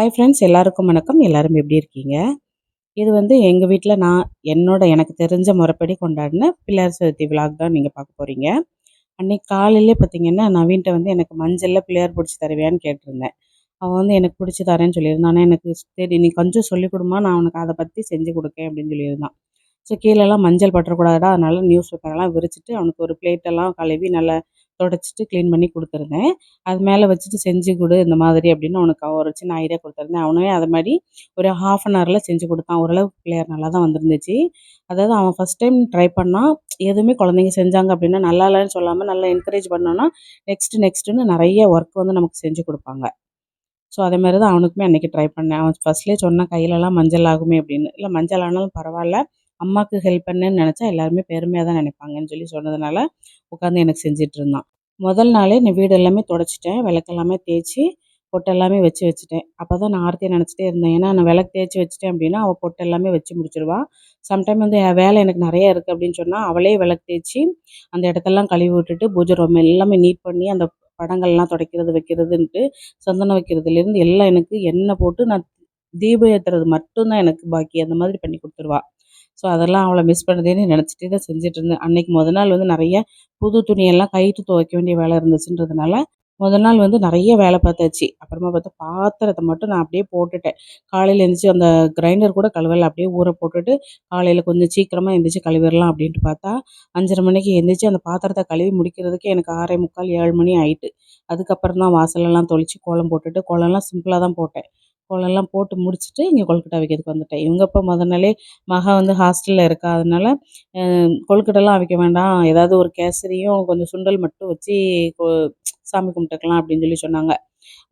Hi friends எல்லாருக்கும் வணக்கம். எல்லோரும் எப்படி இருக்கீங்க? இது வந்து எங்கள் வீட்டில் நான் என்னோட எனக்கு தெரிஞ்ச முறைப்படி கொண்டாடின பிள்ளையார் சதுர்த்தி விழாக் தான் நீங்கள் பார்க்க போகிறீங்க அன்றைக்கி காலையிலே பார்த்தீங்கன்னா நவீன்ட்ட வந்து எனக்கு மஞ்சளில் பிள்ளையார் பிடிச்சி தருவியான்னு கேட்டிருந்தேன். அவன் வந்து எனக்கு பிடிச்சி தரேன்னு சொல்லியிருந்தான். எனக்கு சரி நீ கொஞ்சம் சொல்லிக் கொடுமா நான் உனக்கு அதை பற்றி செஞ்சு கொடுக்கேன் அப்படின்னு சொல்லியிருந்தான். ஸோ கீழெல்லாம் மஞ்சள் பற்றக்கூடாதா அதனால் நியூஸ் பேப்பரெல்லாம் விரிச்சிட்டு அவனுக்கு ஒரு பிளேட்டெல்லாம் கழுவி நல்லா தொடச்சிட்டு க்ளீன் பண்ணி கொடுத்துருந்தேன். அது மேலே வச்சுட்டு செஞ்சு கொடு இந்த மாதிரி அப்படின்னு அவனுக்கு ஒரு சின்ன ஐடியா கொடுத்துருந்தேன். அவனுமே அது மாதிரி ஒரு ஹாஃப் அன் ஹவரில் செஞ்சு கொடுத்தான். ஓரளவு பிள்ளையார் நல்லா தான் வந்துருந்துச்சு. அதாவது அவன் ஃபஸ்ட் டைம் ட்ரை பண்ணால் எதுவுமே குழந்தைங்க செஞ்சாங்க அப்படின்னா நல்லா இல்லைன்னு சொல்லாமல் நல்லா என்கரேஜ் பண்ணோன்னா நெக்ஸ்ட்டு நெக்ஸ்ட்டுன்னு நிறைய ஒர்க் வந்து நமக்கு செஞ்சு கொடுப்பாங்க. ஸோ அதே மாதிரி தான் அவனுக்குமே அன்றைக்கி ட்ரை பண்ணேன். அவன் ஃபஸ்ட்லேயே சொன்னான் கையிலலாம் மஞ்சள் ஆகுமே அப்படின்னு. இல்லை மஞ்சள் ஆனாலும் பரவாயில்ல. அம்மாவுக்கு ஹெல்ப் பண்ணுன்னு நினச்சா எல்லாருமே பெருமையாக தான் நினைப்பாங்கன்னு சொல்லி சொன்னதுனால உட்காந்து எனக்கு செஞ்சிட்டு இருந்தான். முதல் நாளே நான் வீடு எல்லாமே தொடச்சிட்டேன். விளக்கெல்லாமே தேய்ச்சி பொட்டை எல்லாமே வச்சு வச்சுட்டேன். அப்போ தான் நான் ஆர்த்தியை நினச்சிட்டே இருந்தேன். ஏன்னா நான் விளக்கு தேய்ச்சி வச்சுட்டேன் அப்படின்னா அவள் பொட்டு எல்லாமே வச்சு முடிச்சிடுவான் சம்டைம் வந்து என் வேலை எனக்கு நிறைய இருக்குது அப்படின்னு சொன்னால் அவளே விளக்கு தேய்ச்சி அந்த இடத்தெல்லாம் கழுவி விட்டுட்டு பூஜை ரூம் எல்லாமே நீட் பண்ணி அந்த படங்கள்லாம் துடைக்கிறது வைக்கிறதுன்ட்டு சந்தனம் வைக்கிறதுலேருந்து எல்லாம் எனக்கு எண்ணெய் போட்டு நான் தீபம் ஏற்றுறது மட்டும்தான் எனக்கு பாக்கி. அந்த மாதிரி பண்ணி கொடுத்துருவா. ஸோ அதெல்லாம் அவளை மிஸ் பண்ணதேன்னு நினச்சிட்டே தான் செஞ்சுட்டு இருந்தேன் அன்றைக்கி முத நாள் வந்து நிறைய புது துணியெல்லாம் கைட்டு துவைக்க வேண்டிய வேலை இருந்துச்சுன்றதுனால முதல் நாள் வந்து நிறைய வேலை பார்த்தாச்சு. அப்புறமா பார்த்தா பாத்திரத்தை மட்டும் நான் அப்படியே போட்டுட்டேன். காலையில் எழுந்திரிச்சி அந்த கிரைண்டர் கூட கழுவலை. அப்படியே ஊற போட்டுட்டு காலையில் கொஞ்சம் சீக்கிரமாக எழுந்திரிச்சி கழுவிடலாம் அப்படின்ட்டு பார்த்தா அஞ்சரை மணிக்கு எழுந்திரிச்சி அந்த பாத்திரத்தை கழுவி முடிக்கிறதுக்கு எனக்கு ஆறே முக்கால் ஏழு மணி ஆயிட்டு. அதுக்கப்புறம் தான் வாசலெல்லாம் தொளிச்சு கோலம் போட்டுட்டு கோலம்லாம் சிம்பிளாக தான் போட்டேன். கோலம்லாம் போட்டு முடிச்சுட்டு இங்கே கொழுக்கட்டை வைக்கிறதுக்கு வந்துட்டேன். இவங்க அப்போ முத நாளே மகா வந்து ஹாஸ்டலில் இருக்கா அதனால் கொழுக்கட்டைலாம் அவிக்க வேண்டாம். ஏதாவது ஒரு கேசரியும் கொஞ்சம் சுண்டல் மட்டும் வச்சு சாமி கும்பிட்டுக்கலாம் அப்படின்னு சொல்லி சொன்னாங்க.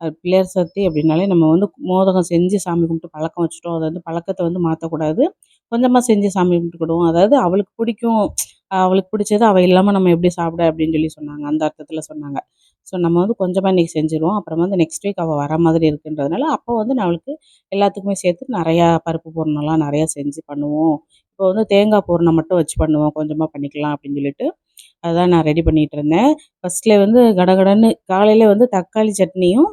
அது பிள்ளையார் சதுர்த்தி அப்படின்னாலே நம்ம வந்து மோதகம் செஞ்சு சாமி கும்பிட்டு பழக்கம் வச்சுட்டோம். அதை வந்து பழக்கத்தை வந்து மாற்றக்கூடாது கொஞ்சமாக செஞ்சு சாமி கும்பிட்டுக்கிடுவோம். அதாவது அவளுக்கு பிடிக்கும் அவளுக்கு பிடிச்சது அவள் இல்லாமல் நம்ம எப்படி சாப்பிட அப்படின்னு சொல்லி சொன்னாங்க. அந்த அர்த்தத்தில் சொன்னாங்க. ஸோ நம்ம வந்து கொஞ்சமாக இன்றைக்கி செஞ்சுருவோம். அப்புறம் வந்து நெக்ஸ்ட் வீக் அவள் வர மாதிரி இருக்குன்றதுனால அப்போ வந்து நான் அவளுக்கு எல்லாத்துக்குமே சேர்த்து நிறையா பருப்பு பூரணம்லாம் நிறையா செஞ்சு பண்ணுவோம். இப்போ வந்து தேங்காய் பூரணம் மட்டும் வச்சு பண்ணுவோம். கொஞ்சமாக பண்ணிக்கலாம் அப்படின்னு சொல்லிட்டு அதுதான் நான் ரெடி பண்ணிகிட்டு இருந்தேன். ஃபஸ்ட்டில் வந்து கடகடன்னு காலையில் வந்து தக்காளி சட்னியும்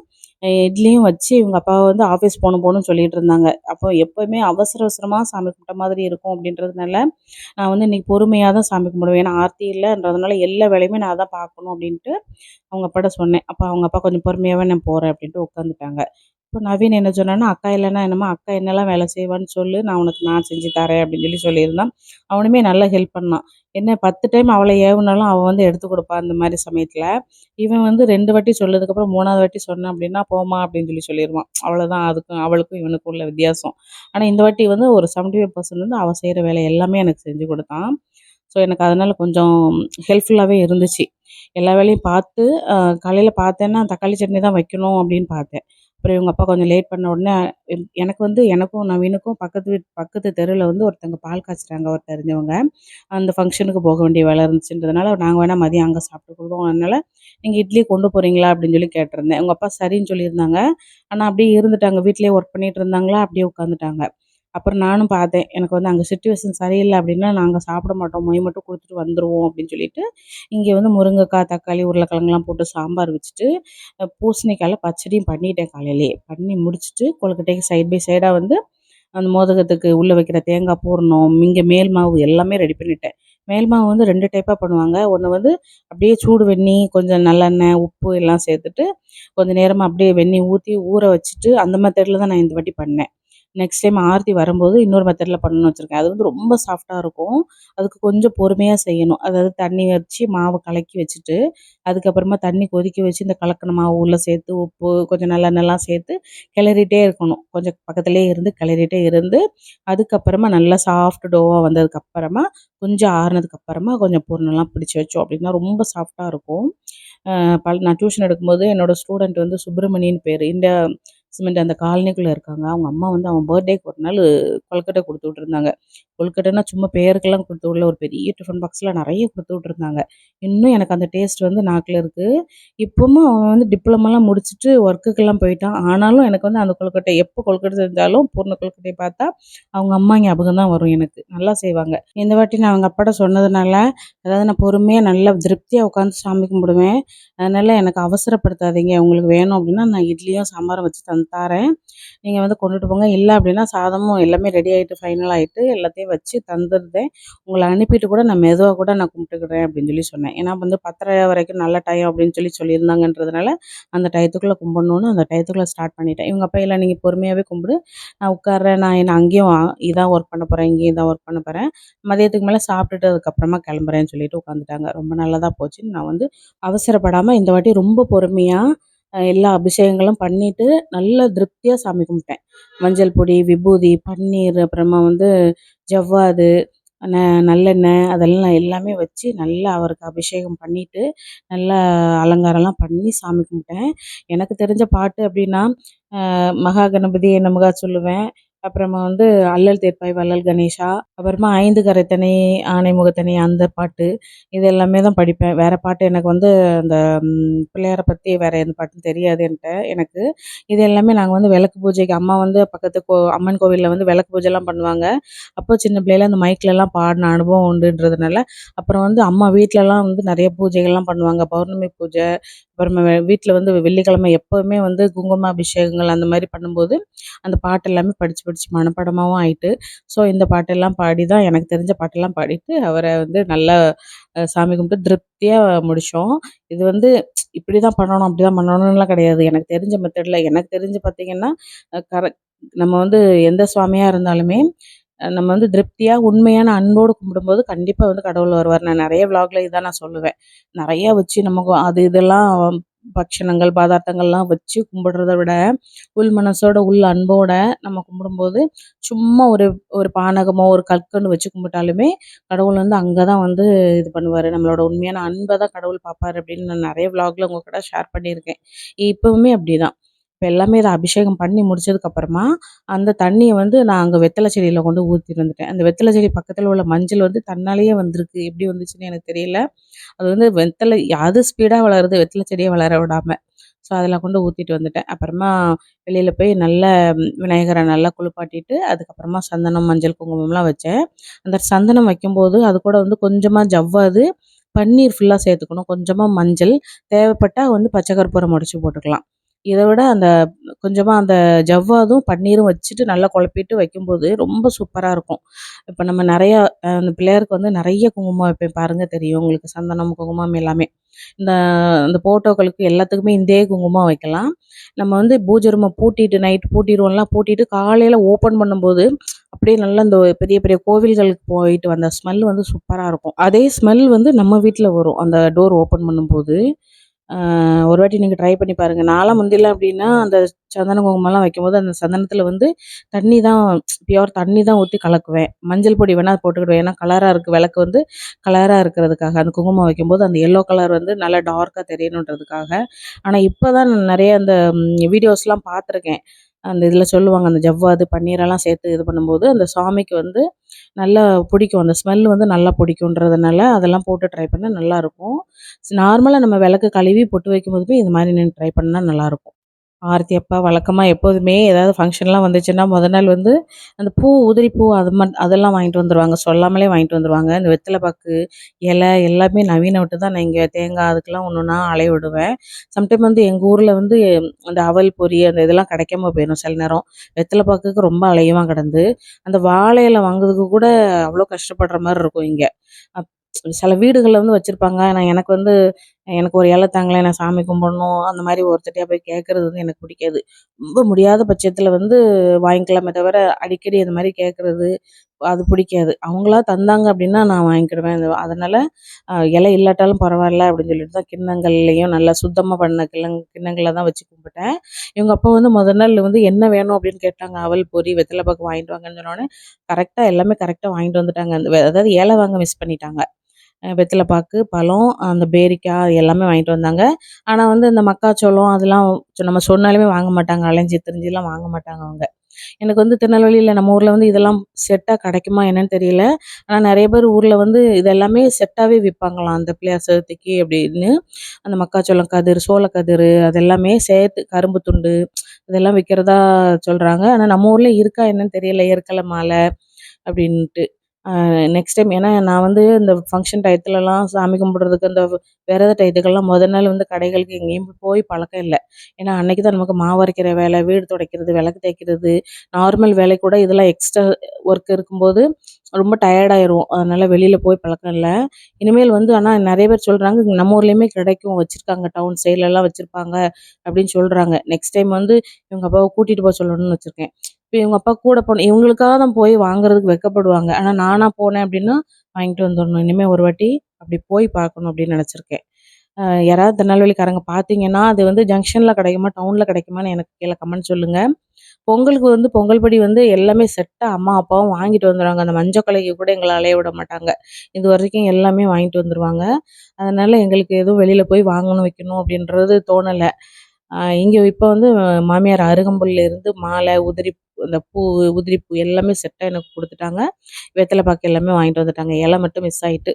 இட்லியும் வச்சு இவங்க அப்பா வந்து ஆஃபீஸ் போகணும் போகணும்னு சொல்லிகிட்டு இருந்தாங்க. அப்போ எப்போயுமே அவசர அவசரமாக சாமி கும்பிட்ட மாதிரி இருக்கும் அப்படின்றதுனால நான் வந்து இன்றைக்கி பொறுமையாக தான் சாமி கும்பிடுவேன். ஏன்னா ஆர்த்தி இல்லைன்றதுனால எல்லா வேலையுமே நான் தான் பார்க்கணும் அப்படின்ட்டு அவங்க அப்பாட்ட சொன்னேன். அப்போ அவங்க அப்பா கொஞ்சம் பொறுமையாகவே நான் போகிறேன் அப்படின்ட்டு உட்காந்துட்டாங்க இப்போ நவீன் என்ன சொன்னான்னா அக்கா இல்லைன்னா என்னமோ அக்கா என்னெல்லாம் வேலை செய்வான்னு சொல்லு நான் உனக்கு நான் செஞ்சு தரேன் அப்படின்னு சொல்லி சொல்லியிருந்தான். அவனுமே நல்லா ஹெல்ப் பண்ணான். என்ன பத்து டைம் அவளை ஏவுனாலும் அவள் வந்து எடுத்து கொடுப்பான் அந்த மாதிரி சமயத்தில். இவன் வந்து ரெண்டு வாட்டி சொல்லதுக்கப்புறம் மூணாவது வாட்டி சொன்னேன் அப்படின்னா போமா அப்படின்னு சொல்லி சொல்லிடுவான் அவ்வளோதான் அதுக்கும் அவளுக்கும் இவனுக்கும் உள்ள வித்தியாசம். ஆனால் இந்த வாட்டி வந்து ஒரு செவன்டி ஃபைவ் பர்சன்ட் வந்து அவள் செய்கிற வேலை எல்லாமே எனக்கு செஞ்சு கொடுத்தான். ஸோ எனக்கு அதனால் கொஞ்சம் ஹெல்ப்ஃபுல்லாகவே இருந்துச்சு. எல்லா வேலையும் பார்த்து காலையில் பார்த்தேன்னா தக்காளி சட்னி தான் வைக்கணும் அப்படின்னு பார்த்தேன். அப்புறம் இவங்க அப்பா கொஞ்சம் லேட் பண்ண உடனே எனக்கு வந்து எனக்கும் நவீனுக்கும் பக்கத்து வீட் பக்கத்து தெருவில் வந்து ஒருத்தங்க பால் காய்ச்சிட்டாங்க ஒரு தெரிஞ்சவங்க. அந்த ஃபங்க்ஷனுக்கு போக வேண்டிய வேலை இருந்துச்சுன்றதுனால நாங்கள் வேணால் மதியம் அங்கே சாப்பிட்டுக்கிடுவோம் அதனால் நீங்கள் இட்லி கொண்டு போகிறீங்களா அப்படின்னு சொல்லி கேட்டிருந்தேன். உங்கள் அப்பா சரின்னு சொல்லியிருந்தாங்க. ஆனால் அப்படியே இருந்துட்டாங்க. வீட்டிலே ஒர்க் பண்ணிகிட்டு இருந்தாங்களா அப்படியே உட்காந்துட்டாங்க அப்புறம் நானும் பார்த்தேன் எனக்கு வந்து அங்கே சுச்சுவேஷன் சரியில்லை அப்படின்னா நாங்கள் சாப்பிட மாட்டோம் மொய் மட்டும் கொடுத்துட்டு வந்துடுவோம் அப்படின்னு சொல்லிட்டு இங்கே வந்து முருங்கைக்காய் தக்காளி உருளைக்கிழங்குலாம் போட்டு சாம்பார் வச்சுட்டு பூசணிக்காயில் பச்சடியும் பண்ணிட்டேன் காலையிலேயே. பண்ணி முடிச்சுட்டு கொழுக்கட்டைக்கு சைட் பை சைடாக வந்து அந்த மோதகத்துக்கு உள்ளே வைக்கிற தேங்காய் பூரணம் இங்கே மேல் மாவு எல்லாமே ரெடி பண்ணிட்டேன். மேல் மாவு வந்து ரெண்டு டைப்பாக பண்ணுவாங்க. ஒன்று வந்து அப்படியே சூடு வெண்ணி கொஞ்சம் நல்லெண்ணெய் உப்பு எல்லாம் சேர்த்துட்டு கொஞ்சம் நேரமாக அப்படியே வெண்ணி ஊற்றி ஊற வச்சுட்டு அந்த மெத்தடில் தான் நான் இந்த வாட்டி பண்ணேன். நெக்ஸ்ட் டைம் ஆர்த்தி வரும்போது இன்னொரு மெத்தடில் பண்ணணும்னு வச்சுருக்கேன். அது வந்து ரொம்ப சாஃப்டாக இருக்கும். அதுக்கு கொஞ்சம் பொறுமையாக செய்யணும். அதாவது தண்ணி வச்சு மாவை கலக்கி வச்சுட்டு அதுக்கப்புறமா தண்ணி கொதிக்க வச்சு இந்த கலக்கின மாவு உள்ளே சேர்த்து உப்பு கொஞ்சம் நல்லெண்ணெய்லாம் சேர்த்து கிளறிட்டே இருக்கணும். கொஞ்சம் பக்கத்துலேயே இருந்து கிளறிட்டே இருந்து அதுக்கப்புறமா நல்லா சாஃப்ட் டோவாக வந்ததுக்கப்புறமா கொஞ்சம் ஆறுனதுக்கப்புறமா கொஞ்சம் பொருளெல்லாம் பிடிச்சி வச்சோம் அப்படின்னா ரொம்ப சாஃப்டாக இருக்கும். பல் நான் டியூஷன் எடுக்கும்போது என்னோடய ஸ்டூடெண்ட் வந்து சுப்பிரமணியன் பேர். இந்த சிமெண்ட் அந்த காலனிக்குள்ளே இருக்காங்க. அவங்க அம்மா வந்து அவன் பர்த்டேக்கு ஒரு நாள் கொழுக்கட்டை கொடுத்து விட்ருந்தாங்க கொழுக்கட்டைனா சும்மா பேருக்கெல்லாம் கொடுத்து விடல ஒரு பெரிய டிஃபன் பாக்ஸில் நிறைய கொடுத்து விட்ருந்தாங்க இன்னும் எனக்கு அந்த டேஸ்ட் வந்து நாக்கில் இருக்குது இப்போவும் அவன் வந்து டிப்ளமெல்லாம் முடிச்சுட்டு ஒர்க்குக்கெல்லாம் போயிட்டான். ஆனாலும் எனக்கு வந்து அந்த கொழுக்கட்டை எப்போ கொல்கட்டை செஞ்சாலும் பூர்ண கொல்கட்டையை பார்த்தா அவங்க அம்மா ஞாபகம் தான் வரும் எனக்கு. நல்லா செய்வாங்க. இந்த வாட்டி நான் அவங்க அப்பாட்ட சொன்னதுனால அதாவது நான் பொறுமையாக நல்லா திருப்தியாக உட்காந்து சாமி கும்பிடுவேன். அதனால் எனக்கு அவசரப்படுத்தாதீங்க. உங்களுக்கு வேணும் அப்படின்னா நான் இட்லியும் சாம்பாரும் வச்சு தந்து தாரேன். நீங்கள் வந்து கொண்டுட்டு போங்க. இல்லை அப்படின்னா சாதமும் எல்லாமே ரெடி ஆகிட்டு ஃபைனல் ஆகிட்டு எல்லாத்தையும் வச்சு தந்துருந்தேன் உங்களை அனுப்பிட்டு கூட நான் மெதுவாக கூட நான் கும்பிட்டுக்கிறேன் அப்படின்னு சொல்லி சொன்னேன். ஏன்னா வந்து பத்தரை வரைக்கும் நல்ல டைம் அப்படின்னு சொல்லி சொல்லியிருந்தாங்கன்றதுனால அந்த டயத்துக்குள்ளே கும்பிடணுன்னு அந்த டயத்துக்குள்ளே ஸ்டார்ட் பண்ணிட்டேன். இவங்க அப்பா இல்லை நீங்கள் பொறுமையாகவே கும்பிடு. நான் உட்கார்றேன். நான் என்ன அங்கேயும் இதான் ஒர்க் பண்ண போகிறேன் இங்கேயும் தான் ஒர்க் பண்ண போகிறேன் மதியத்துக்கு மேலே சாப்பிட்டுட்டு அதுக்கப்புறமா கிளம்புறேன்னு சொல்லிட்டு உட்காந்துட்டாங்க ரொம்ப நல்லதாக போச்சுன்னு நான் வந்து அவசரப்படாமல் இந்த வாட்டி ரொம்ப பொறுமையாக எல்லா அபிஷேகங்களும் பண்ணிவிட்டு நல்ல திருப்தியாக சாமி கும்பிட்டேன். மஞ்சள் பொடி விபூதி பன்னீர் அப்புறமா வந்து ஜவ்வாது ந நல்லெண்ணெய் அதெல்லாம் எல்லாமே வச்சு நல்லா அவருக்கு அபிஷேகம் பண்ணிவிட்டு நல்லா அலங்காரம்லாம் பண்ணி சாமி கும்பிட்டேன். எனக்கு தெரிஞ்ச பாட்டு அப்படின்னா மகா கணபதி நமகா சொல்லுவேன். அப்புறமா வந்து அல்லல் தேர்ப்பாய் வள்ளல் கணேஷா அப்புறமா ஐந்து கரைத்தனை ஆனைமுகத்தனை அந்த பாட்டு. இது எல்லாமே தான் படிப்பேன். வேறு பாட்டு எனக்கு வந்து அந்த பிள்ளையாரை பற்றி வேறு எந்த பாட்டும் தெரியாது என்கிட்ட. எனக்கு இது எல்லாமே நாங்கள் வந்து விளக்கு பூஜைக்கு அம்மா வந்து பக்கத்து கோ அம்மன் கோவிலில் வந்து விளக்கு பூஜைலாம் பண்ணுவாங்க. அப்போ சின்ன பிள்ளையில அந்த மைக்லலாம் பாடின அனுபவம் உண்டுன்றதுனால அப்புறம் வந்து அம்மா வீட்டிலலாம் வந்து நிறைய பூஜைகள்லாம் பண்ணுவாங்க. பௌர்ணமி பூஜை அப்புறமா வீட்டில் வந்து வெள்ளிக்கிழமை எப்போவுமே வந்து குங்கும அபிஷேகங்கள் அந்த மாதிரி பண்ணும்போது அந்த பாட்டு எல்லாமே படித்து படித்து மனப்பாடமாகவும் ஆயிட்டு. ஸோ இந்த பாட்டெல்லாம் பா பாடி தான் எனக்கு தெரிஞ்ச பாட்டெல்லாம் பாடிட்டு அவரை வந்து நல்லா சாமி கும்பிட்டு திருப்தியாக முடித்தோம் இது வந்து இப்படி தான் பண்ணணும் அப்படி தான் பண்ணணும்லாம் கிடையாது. எனக்கு தெரிஞ்ச மெத்தடில் எனக்கு தெரிஞ்சு பார்த்திங்கன்னா கரெக்ட் நம்ம வந்து எந்த சுவாமியாக இருந்தாலுமே நம்ம வந்து திருப்தியாக உண்மையான அன்போடு கும்பிடும்போது கண்டிப்பாக வந்து கடவுள் வருவார். நான் நிறைய விலாகில் இதான் நான் சொல்லுவேன். நிறையா வச்சு நமக்கு அது இதெல்லாம் பக்ஷணங்கள் பதார்த்தங்கள்லாம் வச்சு கும்பிடுறத விட உள் மனசோட உள் அன்போட நம்ம கும்பிடும்போது சும்மா ஒரு ஒரு பானகமோ ஒரு கற்கண்டு வச்சு கும்பிட்டாலுமே கடவுள் வந்து அங்கே தான் வந்து இது பண்ணுவார். நம்மளோட உண்மையான அன்பை தான் கடவுள் பார்ப்பார் அப்படின்னு நான் நிறைய விலாகில் உங்கள் கூட ஷேர் பண்ணியிருக்கேன். இப்போவுமே அப்படி தான் இப்போ எல்லாமே இதை அபிஷேகம் பண்ணி முடிச்சதுக்கப்புறமா அந்த தண்ணியை வந்து நான் அங்கே வெத்தலை செடியில் கொண்டு ஊற்றிட்டு வந்துட்டேன். அந்த வெத்தலை செடி பக்கத்தில் உள்ள மஞ்சள் வந்து தன்னாலேயே வந்திருக்கு. எப்படி வந்துச்சுன்னு எனக்கு தெரியல. அது வந்து வெத்தலை அது ஸ்பீடாக வளருது. வெத்தலை செடியை வளர விடாமல் ஸோ அதில் கொண்டு ஊற்றிட்டு வந்துட்டேன். அப்புறமா வெளியில் போய் நல்ல விநாயகரை நல்லா குளிப்பாட்டிட்டு அதுக்கப்புறமா சந்தனம் மஞ்சள் குங்குமம்லாம் வச்சேன். அந்த சந்தனம் வைக்கும்போது அது கூட வந்து கொஞ்சமாக ஜவ்வாது பன்னீர் ஃபுல்லாக சேர்த்துக்கணும். கொஞ்சமாக மஞ்சள். தேவைப்பட்டால் வந்து பச்சை கற்பூரம் முடிச்சு போட்டுக்கலாம். இதை விட அந்த கொஞ்சமாக அந்த ஜவ்வாதும் பன்னீரும் வச்சுட்டு நல்லா குழப்பிட்டு வைக்கும்போது ரொம்ப சூப்பராக இருக்கும். இப்போ நம்ம நிறையா அந்த பிள்ளையாருக்கு வந்து நிறைய குங்குமம் வைப்பேன். பாருங்கள் தெரியும். உங்களுக்கு சந்தனம் குங்குமம் எல்லாமே. இந்த இந்த ஃபோட்டோக்களுக்கு எல்லாத்துக்குமே இந்தே குங்குமம் வைக்கலாம். நம்ம வந்து பூஜை ரூமை பூட்டிட்டு நைட் பூட்டிடுவோம்லாம். பூட்டிட்டு காலையில் ஓப்பன் பண்ணும்போது அப்படியே நல்லா இந்த பெரிய பெரிய கோவில்களுக்கு போயிட்டு வந்த ஸ்மெல் வந்து சூப்பராக இருக்கும். அதே ஸ்மெல் வந்து நம்ம வீட்டில் வரும். அந்த டோர் ஓப்பன் பண்ணும்போது. ஒரு வாட்டி நீங்கள் ட்ரை பண்ணி பாருங்கள் நாளாக முந்திலாம் அப்படின்னா அந்த சந்தன குங்குமம்லாம் வைக்கும்போது அந்த சந்தனத்தில் வந்து தண்ணி தான் பியோர் தண்ணி தான் ஊற்றி கலக்குவேன். மஞ்சள் பொடி வேணால் போட்டுக்கிடுவேன். ஏன்னா கலராக இருக்குது விளக்கு வந்து கலராக இருக்கிறதுக்காக. அந்த குங்குமம் வைக்கும்போது அந்த எல்லோ கலர் வந்து நல்லா டார்க்காக தெரியணுன்றதுக்காக. ஆனால் இப்போ தான் நிறைய அந்த வீடியோஸ்லாம் பார்த்துருக்கேன். அந்த இதில் சொல்லுவாங்க அந்த ஜவ்வாது பன்னீரெல்லாம் சேர்த்து இது பண்ணும்போது அந்த சாமிக்கு வந்து நல்லா பிடிக்கும். அந்த ஸ்மெல் வந்து நல்லா பிடிக்குன்றதுனால அதெல்லாம் போட்டு ட்ரை பண்ணால் நல்லாயிருக்கும் நார்மலாக நம்ம விளக்கு கழுவி பொட்டு வைக்கும் போதுமே இது மாதிரி நின்று ட்ரை பண்ணால் நல்லாயிருக்கும் ஆர்த்தி அப்பா வழக்கமாக எப்போதுமே ஏதாவது ஃபங்க்ஷன்லாம் வந்துச்சுன்னா முத நாள் வந்து அந்த பூ உதிரி பூ அது மட் அதெல்லாம் வாங்கிட்டு வந்துடுவாங்க சொல்லாமலே வாங்கிட்டு வந்துடுவாங்க இந்த வெத்தலை பாக்கு இலை எல்லாமே நவீன விட்டு தான். நான் இங்கே தேங்காய் அதுக்கெல்லாம் ஒன்று ஒன்றா அலைய விடுவேன். சம்டைம் வந்து எங்கள் ஊரில் வந்து அந்த அவல் பொரி அந்த இதெல்லாம் கிடைக்காம போயிடும் சில நேரம். வெத்தலை பாக்குக்கு ரொம்ப அலையமாக கிடந்து அந்த வாழை இலை வாங்குறதுக்கு கூட அவ்வளோ கஷ்டப்படுற மாதிரி இருக்கும் இங்கே. சில வீடுகளில் வந்து வச்சுருப்பாங்க. நான் எனக்கு வந்து எனக்கு ஒரு இலை தாங்களேன் நான் சாமி கும்பிடணும் அந்த மாதிரி ஒருத்தட்டையாக போய் கேட்குறது வந்து எனக்கு பிடிக்காது. ரொம்ப முடியாத பட்சத்தில் வந்து வாங்கிக்கலாமே தவிர அடிக்கடி அந்த மாதிரி கேட்குறது அது பிடிக்காது. அவங்களா தந்தாங்க அப்படின்னா நான் வாங்கிக்கிடுவேன். அதனால் இலை இல்லாட்டாலும் பரவாயில்ல அப்படின்னு சொல்லிட்டு தான் கிண்ணங்கள்லேயும் நல்லா சுத்தமாக பண்ண கிண்ணங் கிண்ணங்களை தான் வச்சு கும்பிட்டேன். இவங்க அப்பா வந்து முதல் நாள் வந்து என்ன வேணும் அப்படின்னு கேட்டாங்க. அவல் பொரி வெத்தலை பாக்கு வாங்கிட்டு வாங்கன்னு சொன்னோடனே கரெக்டாக எல்லாமே கரெக்டாக வாங்கிட்டு வந்துட்டாங்க. அந்த அதாவது இலை வாங்க மிஸ் பண்ணிட்டாங்க. வெத்தலை பாக்கு பழம் அந்த பேரிக்காய் எல்லாமே வாங்கிட்டு வந்தாங்க. ஆனால் வந்து இந்த மக்காச்சோளம் அதெல்லாம் நம்ம சொன்னாலுமே வாங்க மாட்டாங்க. அலைஞ்சி திரிஞ்சிலாம் வாங்க மாட்டாங்க அவங்க. எனக்கு வந்து திருநெல்வேலியில் நம்ம ஊரில் வந்து இதெல்லாம் செட்டாக கிடைக்குமா என்னன்னு தெரியல. ஆனால் நிறைய பேர் ஊரில் வந்து இதெல்லாமே செட்டாகவே விற்பாங்களாம் அந்த பிள்ளையார் சதுர்த்திக்கு அப்படின்னு. அந்த மக்காச்சோளம் கதிர் சோளக்கதிர் அதெல்லாமே சேர்த்து கரும்பு துண்டு இதெல்லாம் விற்கிறதா சொல்கிறாங்க ஆனால் நம்ம ஊரில் இருக்கா என்னன்னு தெரியல ஏற்கலை மாலை அப்படின்ட்டு. நெக்ஸ்ட் டைம் ஏன்னா நான் வந்து இந்த ஃபங்க்ஷன் டயத்துலலாம் சாமி கும்பிட்றதுக்கு இந்த விரத டயத்துக்கெல்லாம் முதல் நாள் வந்து கடைகளுக்கு எங்கேயும் போய் பழக்கம் இல்லை. ஏன்னா அன்னைக்கு தான் நமக்கு மாவு அரைக்கிற வேலை வீடு துடைக்கிறது விளக்கு தேய்க்கிறது நார்மல் வேலை கூட இதெல்லாம் எக்ஸ்ட்ரா ஒர்க் இருக்கும்போது ரொம்ப டயர்டாயிரும் அதனால் வெளியில் போய் பழக்கம் இல்லை. இனிமேல் வந்து ஆனால் நிறைய பேர் சொல்கிறாங்க நம்ம ஊர்லேயுமே கிடைக்கும் வச்சுருக்காங்க டவுன் சைட்லலாம் வச்சுருப்பாங்க அப்படின்னு சொல்கிறாங்க நெக்ஸ்ட் டைம் வந்து இவங்க அப்பாவை கூட்டிகிட்டு போக சொல்லணும்னு வச்சுருக்கேன். இப்போ இவங்க அப்பா கூட போன இவங்களுக்காக தான் போய் வாங்குறதுக்கு வெக்கப்படுவாங்க. ஆனால் நானாக போனேன் அப்படின்னா வாங்கிட்டு வந்துடணும். இனிமேல் ஒரு வாட்டி அப்படி போய் பார்க்கணும் அப்படின்னு நினச்சிருக்கேன். யாராவது திருநெல்வேலிக்காரங்க பார்த்தீங்கன்னா அது வந்து ஜங்ஷனில் கிடைக்குமா டவுனில் கிடைக்குமான்னு எனக்கு கீழே கமெண்ட் சொல்லுங்கள் பொங்கலுக்கு வந்து பொங்கல் படி வந்து எல்லாமே செட்டாக அம்மா அப்பாவும் வாங்கிட்டு வந்துடுவாங்க அந்த மஞ்சள் கொலைக்கு கூட எங்களை அலைய விட மாட்டாங்க. இது வரைக்கும் எல்லாமே வாங்கிட்டு வந்துடுவாங்க அதனால் எங்களுக்கு எதுவும் வெளியில் போய் வாங்கணும் வைக்கணும் அப்படின்றது தோணலை. இங்கே இப்போ வந்து மாமியார் அருகம்புல்ல இருந்து மாலை உதிரி இந்த பூ உதிரி பூ எல்லாமே செட்டாக எனக்கு கொடுத்துட்டாங்க. வெத்தலை பாக்கு எல்லாமே வாங்கிட்டு வந்துட்டாங்க. இலை மட்டும் மிஸ் ஆகிட்டு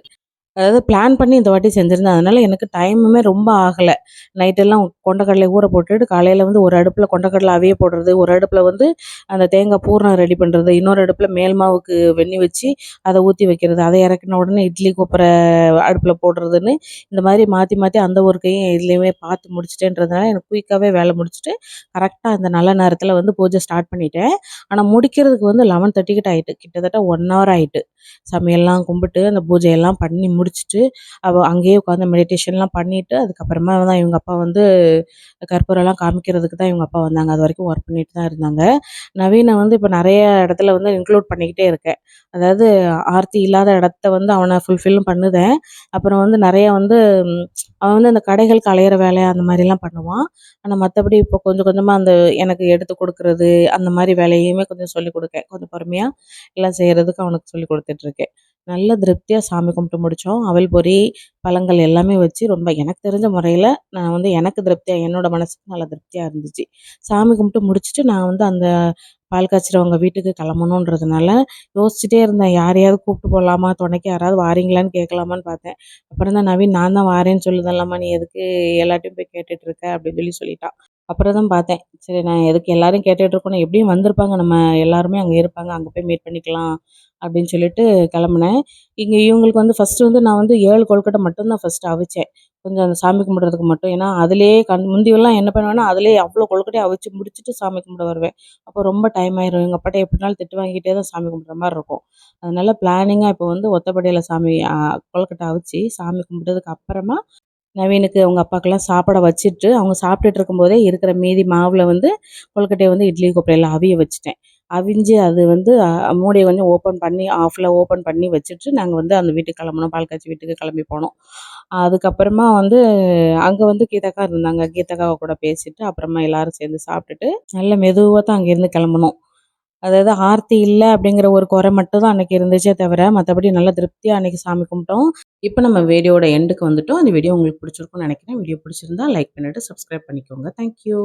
அதாவது பிளான் பண்ணி இந்த வாட்டி செஞ்சுருந்தேன். அதனால் எனக்கு டைமுமே ரொம்ப ஆகலை. நைட்டெல்லாம் கொண்டக்கடலை ஊற போட்டுட்டு காலையில் வந்து ஒரு அடுப்பில் கொண்டக்கடலை அவிய போடுறது ஒரு அடுப்பில் வந்து அந்த தேங்காய் பூர்ணம் ரெடி பண்ணுறது இன்னொரு அடுப்பில் மேல் மாவுக்கு வெண்ணி வச்சு அதை ஊற்றி வைக்கிறது அதை இறக்கின உடனே இட்லி கொப்பரை அடுப்பில் போடுறதுன்னு இந்த மாதிரி மாற்றி மாற்றி அந்த ஒர்க்கையும் இதுலேயுமே பார்த்து முடிச்சிட்டேன்றதுனால எனக்கு குயிக்காகவே வேலை முடிச்சுட்டு கரெக்டாக அந்த நல்ல நேரத்தில் வந்து பூஜை ஸ்டார்ட் பண்ணிட்டேன். ஆனால் முடிக்கிறதுக்கு வந்து லெவன் தேர்ட்டிக்கிட்ட ஆகிட்டு கிட்டத்தட்ட ஒன் ஹவர் ஆகிட்டு சமையல்லாம் கும்பிட்டு அந்த பூஜையெல்லாம் பண்ணி முடிச்சுட்டு அவள் அங்கேயே உட்காந்து மெடிடேஷன்லாம் பண்ணிவிட்டு அதுக்கப்புறமா தான் இவங்க அப்பா வந்து கற்பூரம்லாம் காமிக்கிறதுக்கு தான் இவங்க அப்பா வந்தாங்க. அது வரைக்கும் ஒர்க் பண்ணிட்டு தான் இருந்தாங்க. நவீனை வந்து இப்போ நிறைய இடத்துல வந்து இன்க்ளூட் பண்ணிக்கிட்டே இருக்கேன். அதாவது ஆர்த்தி இல்லாத இடத்த வந்து அவனை ஃபுல்ஃபில்லும் பண்ணுதேன். அப்புறம் வந்து நிறைய வந்து அவன் வந்து அந்த கடைகளுக்கு அலையிற வேலை அந்த மாதிரிலாம் பண்ணுவான். ஆனால் மற்றபடி இப்போ கொஞ்சம் கொஞ்சமாக அந்த எனக்கு எடுத்து கொடுக்குறது அந்த மாதிரி வேலையுமே கொஞ்சம் சொல்லிக் கொடுக்கேன். கொஞ்சம் பொறுமையாக எல்லாம் செய்கிறதுக்கு அவனுக்கு சொல்லி கொடுத்துட்ருக்கேன் நல்ல திருப்தியாக சாமி கும்பிட்டு முடித்தோம் அவல் பொரி பழங்கள் எல்லாமே வச்சு ரொம்ப எனக்கு தெரிஞ்ச முறையில் நான் வந்து எனக்கு திருப்தியாக என்னோடய மனசுக்கு நல்லா திருப்தியாக இருந்துச்சு. சாமி கும்பிட்டு முடிச்சுட்டு நான் வந்து அந்த பால் காய்ச்சிறவங்க வீட்டுக்கு கிளம்பணுன்றதுனால யோசிச்சுட்டே இருந்தேன். யாரையாவது கூப்பிட்டு போகலாமா துணைக்கு யாராவது வாரீங்களான்னு கேட்கலாமான்னு பார்த்தேன். அப்புறம் தான் நவீன் நான் தான் வாரேன்னு சொல்லுதல்லாமா நீ எதுக்கு எல்லாட்டையும் போய் கேட்டுட்ருக்க? அப்படின்னு சொல்லி சொல்லிட்டான். அப்புறம் தான் பார்த்தேன். சரி நான் எதுக்கு எல்லாரும் கேட்டுட்ருக்கணும்? எப்படியும் வந்திருப்பாங்க. நம்ம எல்லாருமே அங்கே இருப்பாங்க. அங்கே போய் மீட் பண்ணிக்கலாம். அப்படின்னு சொல்லிட்டு கிளம்புனேன். இங்கே இவங்களுக்கு வந்து ஃபஸ்ட்டு வந்து நான் வந்து ஏழு கொழுக்கட்டை மட்டும்தான் ஃபஸ்ட்டு அவிச்சேன். கொஞ்சம் அந்த சாமி கும்பிட்றதுக்கு மட்டும். ஏன்னா அதிலே கண் முந்தியெல்லாம் என்ன பண்ணுவேன்னா அதிலேயே அவ்வளோ கொழுக்கட்டையை அவிச்சு முடிச்சுட்டு சாமி கும்பிட வருவேன். அப்போ ரொம்ப டைம் ஆயிரும். எங்கள் அப்பாட்ட எப்படினாலும் திட்டு வாங்கிட்டே தான் சாமி கும்பிட்ற மாதிரி இருக்கும். அதனால பிளானிங்காக இப்போ வந்து ஒத்தப்படையில் சாமி கொழுக்கட்டை அவிச்சு சாமி கும்பிட்டதுக்கு அப்புறமா நவீனுக்கு அவங்க அப்பாக்கெல்லாம் சாப்பாடை வச்சுட்டு அவங்க சாப்பிட்டுட்டு இருக்கும்போதே இருக்கிற மீதி மாவில் வந்து கொழுக்கட்டையை வந்து இட்லி கொப்பரையில் அவிய வச்சுட்டேன். அவிஞ்சு அது வந்து மூடியை கொஞ்சம் ஓப்பன் பண்ணி ஆஃபில் ஓப்பன் பண்ணி வச்சுட்டு நாங்கள் வந்து அந்த வீட்டுக்கு கிளம்புனோம். பால் காய்ச்சி வீட்டுக்கு கிளம்பி போனோம். அதுக்கப்புறமா வந்து அங்கே வந்து கீதாக்கா இருந்தாங்க. கீதாக்காவை கூட பேசிட்டு அப்புறமா எல்லோரும் சேர்ந்து சாப்பிட்டுட்டு நல்ல மெதுவாக தான் அங்கேருந்து கிளம்புனோம். அதாவது ஆர்த்தி இல்லை அப்படிங்கிற ஒரு குறை மட்டும் தான் அன்றைக்கி இருந்துச்சே தவிர மற்றபடி நல்லா திருப்தியாக அன்றைக்கி சாமி கும்பிட்டோம். இப்போ நம்ம வீடியோட எண்டுக்கு வந்துட்டோம். அந்த வீடியோ உங்களுக்கு பிடிச்சிருக்கும்னு நினைக்கிறேன். வீடியோ பிடிச்சிருந்தா லைக் பண்ணிவிட்டு சப்ஸ்கிரைப் பண்ணிக்கோங்க. தேங்க்யூ